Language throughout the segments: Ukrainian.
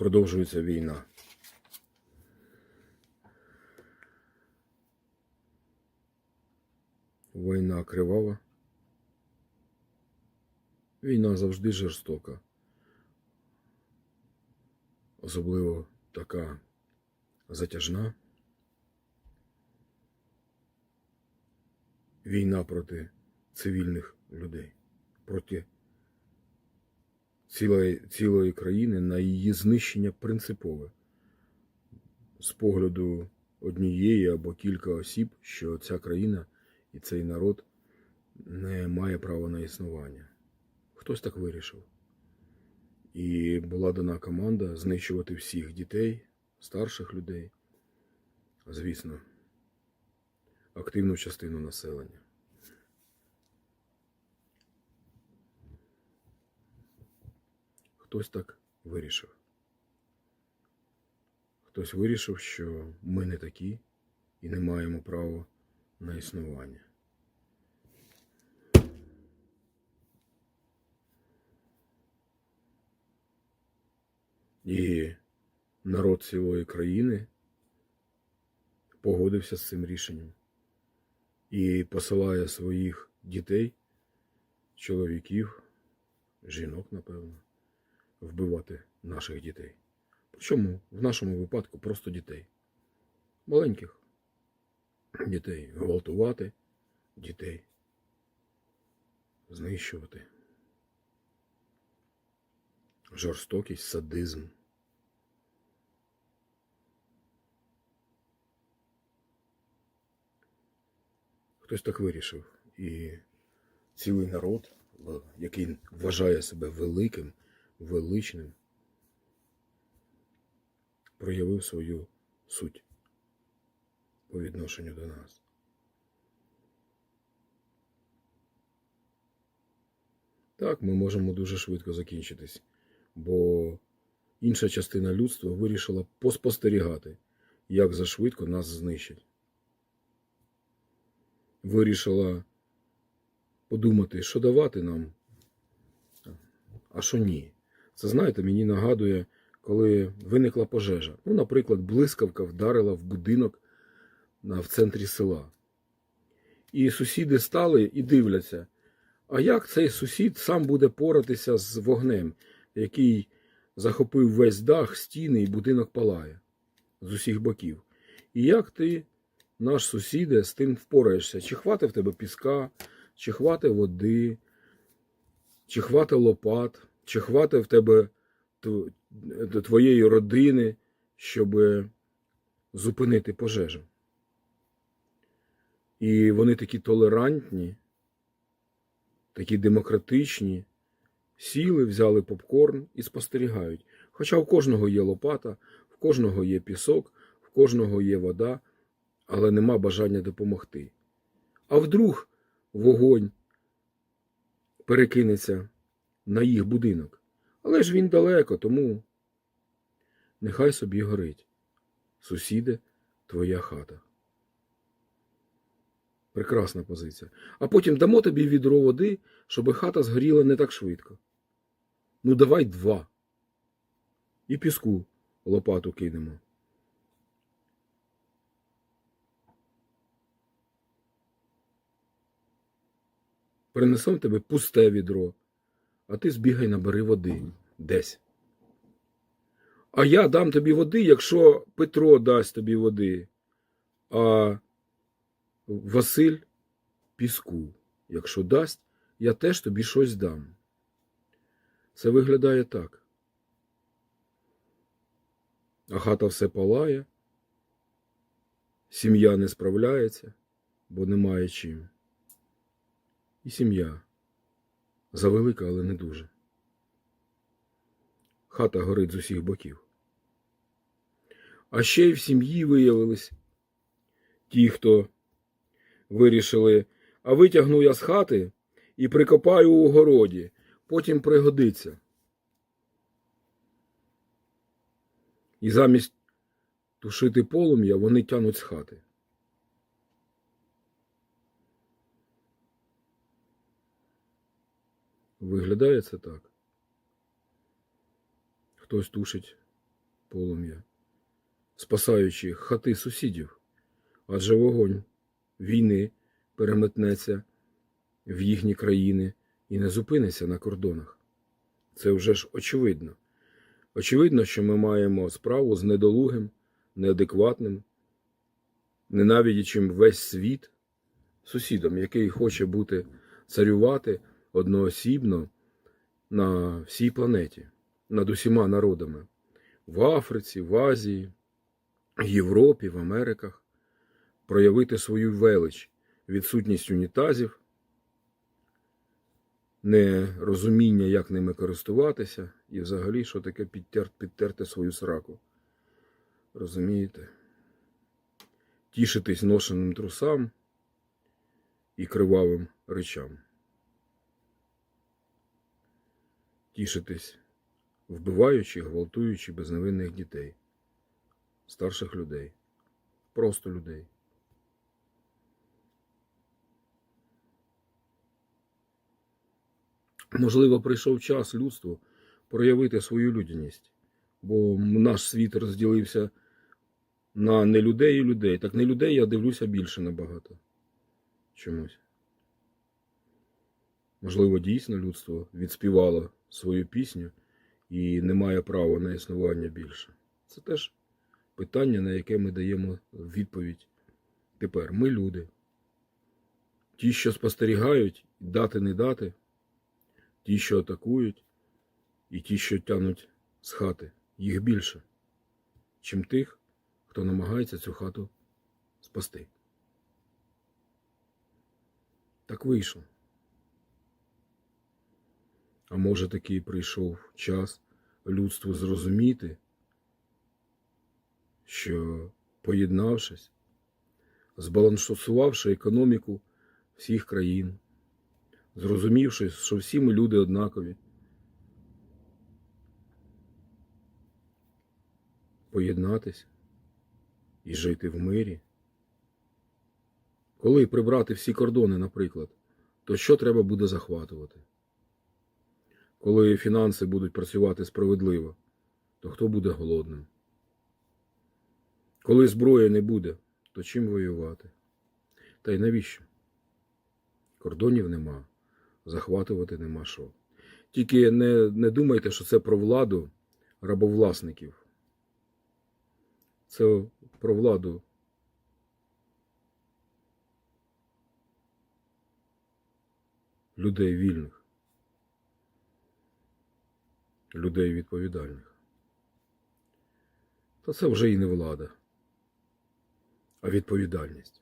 продовжується війна. Війна кривава. Війна завжди жорстока. Особливо така затяжна. Війна проти цивільних людей, проти цілої, цілої країни на її знищення принципове з погляду однієї або кілька осіб, що ця країна і цей народ не має права на існування. Хтось так вирішив. І була дана команда знищувати всіх дітей, старших людей, звісно, активну частину населення. Хтось так вирішив. Хтось вирішив, що ми не такі і не маємо права на існування. І народ цілої країни погодився з цим рішенням і посилає своїх дітей, чоловіків, жінок, напевно, вбивати наших дітей. Причому в нашому випадку просто дітей. Маленьких дітей гвалтувати, дітей знищувати. Жорстокість, садизм. Хтось так вирішив. І цілий народ, який вважає себе великим, величним, проявив свою суть по відношенню до нас. Так, ми можемо дуже швидко закінчитись, бо інша частина людства вирішила поспостерігати, як зашвидко нас знищать. Вирішила подумати, що давати нам, а що ні. Це, знаєте, мені нагадує, коли виникла пожежа. Ну, наприклад, блискавка вдарила в будинок в центрі села. І сусіди стали і дивляться, а як цей сусід сам буде поратися з вогнем, який захопив весь дах, стіни і будинок палає з усіх боків. І як ти, наш сусіде, з тим впораєшся? Чи хватить в тебе піска, чи хватить води, чи хватить лопат, чи хватить в тебе до твоєї родини, щоб зупинити пожежу? І вони такі толерантні, такі демократичні, сіли, взяли попкорн і спостерігають. Хоча в кожного є лопата, в кожного є пісок, в кожного є вода, але нема бажання допомогти. А вдруг вогонь перекинеться на їх будинок. Але ж він далеко, тому нехай собі горить. Сусіде, твоя хата. Прекрасна позиція. А потім дамо тобі відро води, щоб хата згоріла не так швидко. Ну, давай два. І піску лопату кинемо. Принесемо тебе пусте відро, а ти збігай набери води десь. А я дам тобі води, якщо Петро дасть тобі води, а Василь піску. Якщо дасть, я теж тобі щось дам. Це виглядає так. А хата все палає, сім'я не справляється, бо немає чим. І сім'я завелика, але не дуже. Хата горить з усіх боків. А ще й в сім'ї виявились ті, хто вирішили, а витягну я з хати і прикопаю у городі, потім пригодиться. І замість тушити полум'я вони тянуть з хати. Виглядає це так. Хтось тушить полум'я, спасаючи хати сусідів, адже вогонь війни переметнеться в їхні країни і не зупиниться на кордонах. Це вже ж очевидно. Очевидно, що ми маємо справу з недолугим, неадекватним, ненавидячим весь світ сусідом, який хоче бути царювати одноосібно на всій планеті, над усіма народами в Африці, в Азії, Європі, в Америках, проявити свою велич, відсутність унітазів, нерозуміння, як ними користуватися, і взагалі, що таке підтер, підтерти свою сраку. Розумієте? Тішитись ношеним трусам і кривавим речам. Тішитись, вбиваючи, гвалтуючи безневинних дітей, старших людей, просто людей. Можливо, прийшов час людству проявити свою людяність, бо наш світ розділився на не людей і людей. Так не людей я дивлюся більше набагато. Чомусь. Можливо, дійсно людство відспівало свою пісню і не має права на існування більше. Це теж питання, на яке ми даємо відповідь. Тепер ми люди. Ті, що спостерігають, дати не дати, ті, що атакують, і ті, що тянуть з хати, їх більше, чим тих, хто намагається цю хату спасти. Так вийшло. А може таки прийшов час людству зрозуміти, що поєднавшись, збалансувавши економіку всіх країн, зрозумівши, що всі ми люди однакові, поєднатися і жити в мирі. Коли прибрати всі кордони, наприклад, то що треба буде захватувати? Коли фінанси будуть працювати справедливо, то хто буде голодним? Коли зброї не буде, то чим воювати? Та й навіщо? Кордонів нема, захватувати нема що. Тільки не, не думайте, що це про владу рабовласників. Це про владу людей вільних, людей відповідальних. Та це вже і не влада, а відповідальність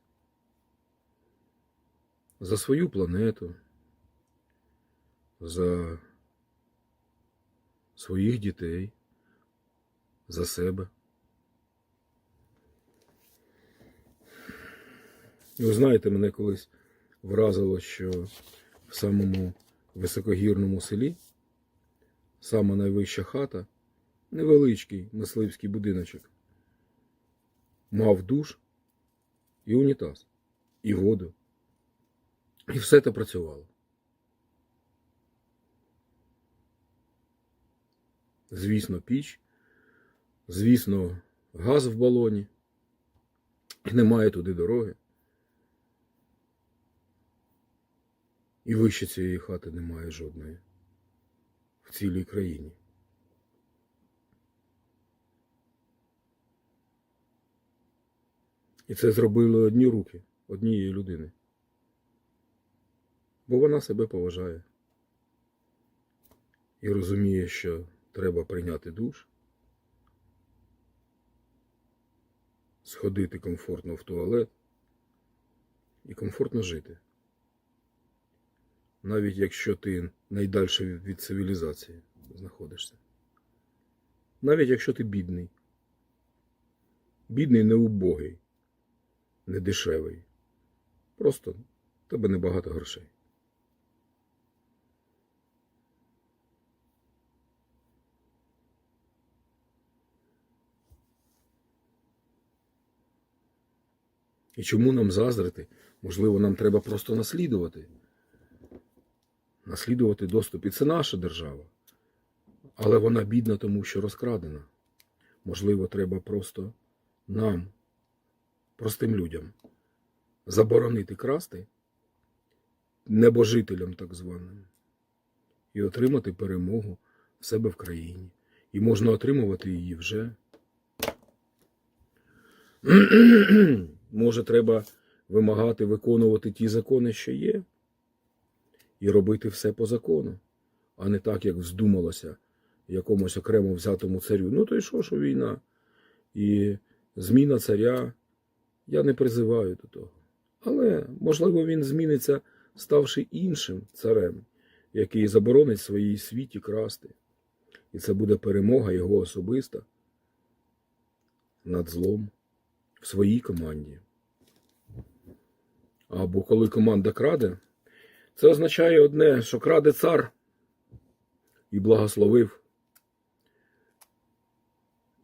за свою планету, за своїх дітей, за себе. Ви знаєте, мене колись вразило, що в самому високогірному селі сама найвища хата, невеличкий мисливський будиночок, мав душ і унітаз, і воду. І все це працювало. Звісно, піч, звісно, газ в балоні, немає туди дороги. І вище цієї хати немає жодної в цілій країні. І це зробили одні руки однієї людини. Бо вона себе поважає і розуміє, що треба прийняти душ, сходити комфортно в туалет і комфортно жити навіть якщо ти найдальше від цивілізації знаходишся. Навіть якщо ти бідний. Бідний не убогий, не дешевий. Просто в тебе небагато грошей. І чому нам заздрити? Можливо, нам треба просто наслідувати наслідувати доступ. І це наша держава. Але вона бідна, тому що розкрадена. Можливо, треба просто нам, простим людям, заборонити красти небожителям так званим і отримати перемогу в себе в країні. І можна отримувати її вже. Може, треба вимагати виконувати ті закони, що є, і робити все по закону, а не так, як вздумалося якомусь окремо взятому царю. Ну, то й що, що війна? І зміна царя я не призиваю до того. Але, можливо, він зміниться, ставши іншим царем, який заборонить своїй світі красти. І це буде перемога його особиста над злом в своїй команді. Або коли команда краде, це означає одне, що краде цар і благословив.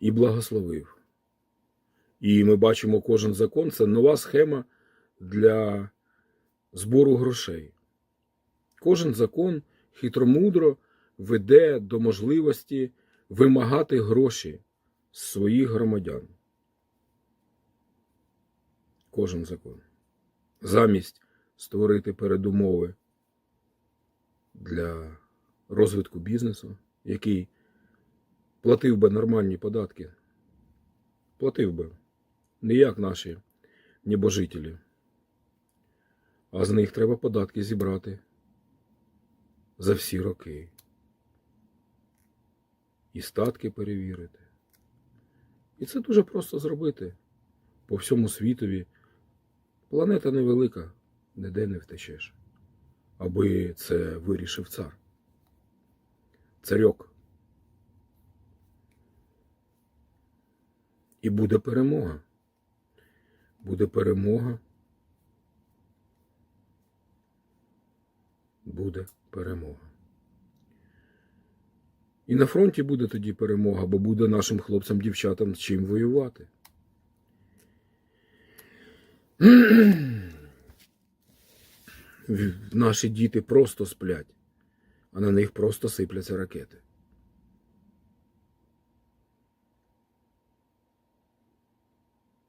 І благословив. І ми бачимо кожен закон це нова схема для збору грошей. Кожен закон хитромудро веде до можливості вимагати гроші з своїх громадян. Кожен закон. Замість створити передумови для розвитку бізнесу, який платив би нормальні податки. Платив би. Не як наші небожителі. А з них треба податки зібрати за всі роки. І статки перевірити. І це дуже просто зробити по всьому світові. Планета невелика, ніде не втечеш. Аби це вирішив цар. Царьок. І буде перемога. Буде перемога. Буде перемога. І на фронті буде тоді перемога, бо буде нашим хлопцям, дівчатам з чим воювати. Наші діти просто сплять, а на них просто сипляться ракети.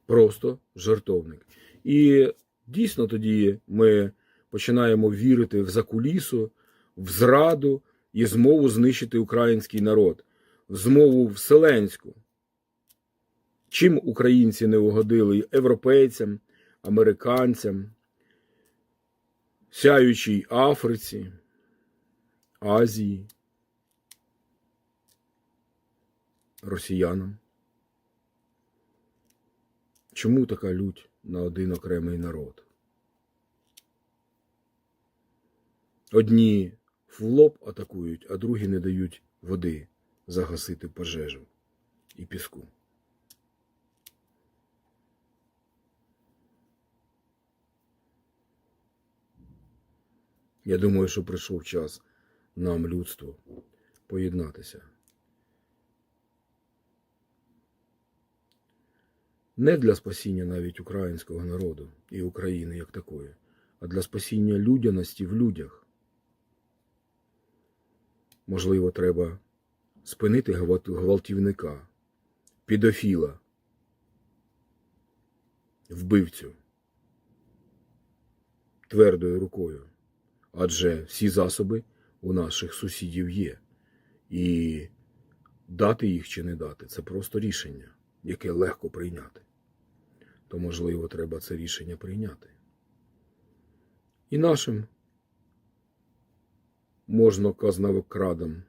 Просто жартовник. І дійсно тоді ми починаємо вірити в закулісу, в зраду і змову знищити український народ, в змову вселенську. Чим українці не угодили європейцям, американцям, сяючій Африці, Азії, росіянам? Чому така лють на один окремий народ? Одні в лоб атакують, а другі не дають води загасити пожежу і піску. Я думаю, що прийшов час нам, людству, поєднатися. Не для спасіння навіть українського народу і України як такої, а для спасіння людяності в людях. Можливо, треба спинити гвалтівника, підофіла, вбивцю твердою рукою. Адже всі засоби у наших сусідів є. І дати їх чи не дати це просто рішення, яке легко прийняти. То, можливо, треба це рішення прийняти. І нашим можна казнавокрадам,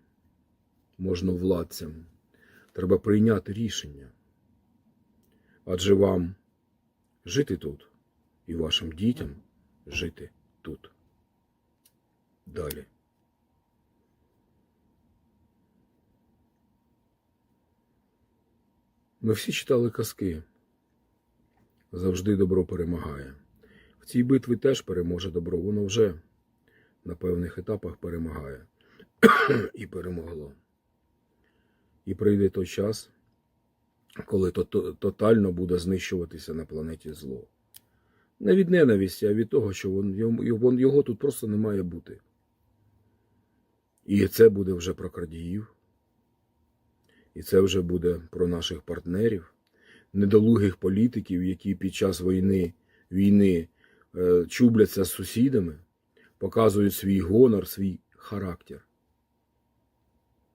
можна владцям. Треба прийняти рішення. Адже вам жити тут і вашим дітям жити тут. Далі. Ми всі читали казки. Завжди добро перемагає. В цій битві теж переможе добро. Воно вже на певних етапах перемагає і перемогло. І прийде той час, коли тотально буде знищуватися на планеті зло. Не від ненависті, а від того, що його, тут просто не має бути. І це буде вже про крадіїв, І це вже буде про наших партнерів, недолугих політиків, які під час війни, війни е, чубляться з сусідами, показують свій гонор, свій характер,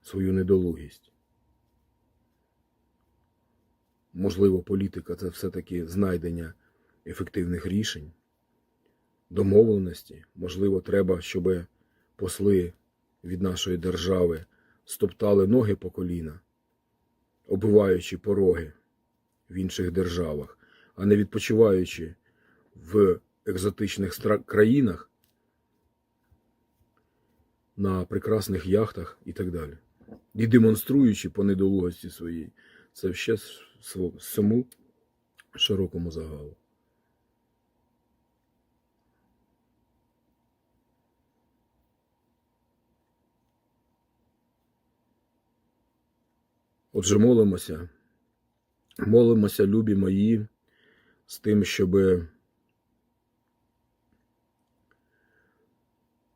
свою недолугість. Можливо, політика це все-таки знайдення ефективних рішень, домовленості. Можливо, треба, щоб посли від нашої держави стоптали ноги по коліна, оббиваючи пороги в інших державах, а не відпочиваючи в екзотичних країнах на прекрасних яхтах і так далі. І демонструючи по недолугості своїй це ще с- сво- широкому загалу. Отже, молимося. Молимося, любі мої, з тим, щоб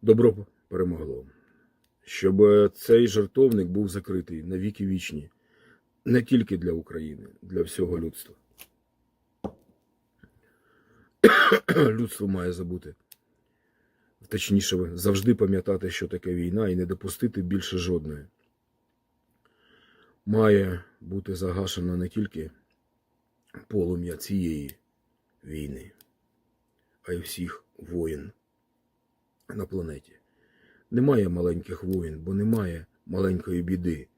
добро перемогло. Щоб цей жертовник був закритий на віки вічні, не тільки для України, для всього людства. Людство має забути. Точніше, завжди пам'ятати, що таке війна, і не допустити більше жодної має бути загашено не тільки полум'я цієї війни, а й всіх воїн на планеті. Немає маленьких воїн, бо немає маленької біди.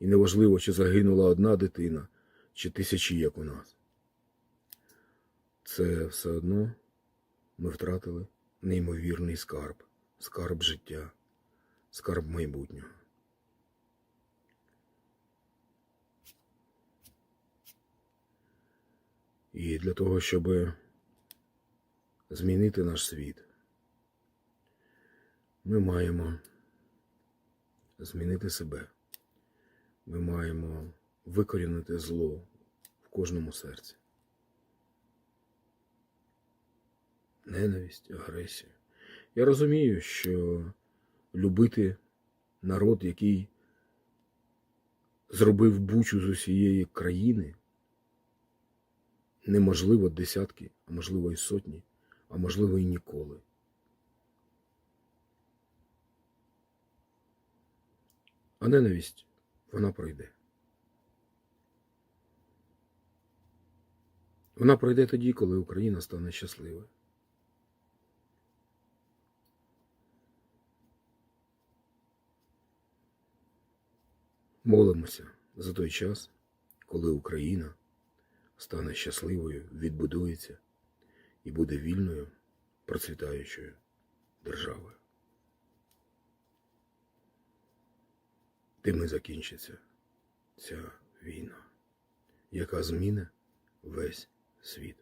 І неважливо, чи загинула одна дитина, чи тисячі, як у нас. Це все одно ми втратили неймовірний скарб, скарб життя, скарб майбутнього. І для того, щоб змінити наш світ, ми маємо змінити себе. Ми маємо викорінити зло в кожному серці. Ненависть, агресію. Я розумію, що любити народ, який зробив бучу з усієї країни, неможливо десятки, а можливо і сотні, а можливо і ніколи. А ненависть, вона пройде. Вона пройде тоді, коли Україна стане щасливою. Молимося за той час, коли Україна стане щасливою, відбудується і буде вільною, процвітаючою державою. Тим і закінчиться ця війна, яка зміни весь світ.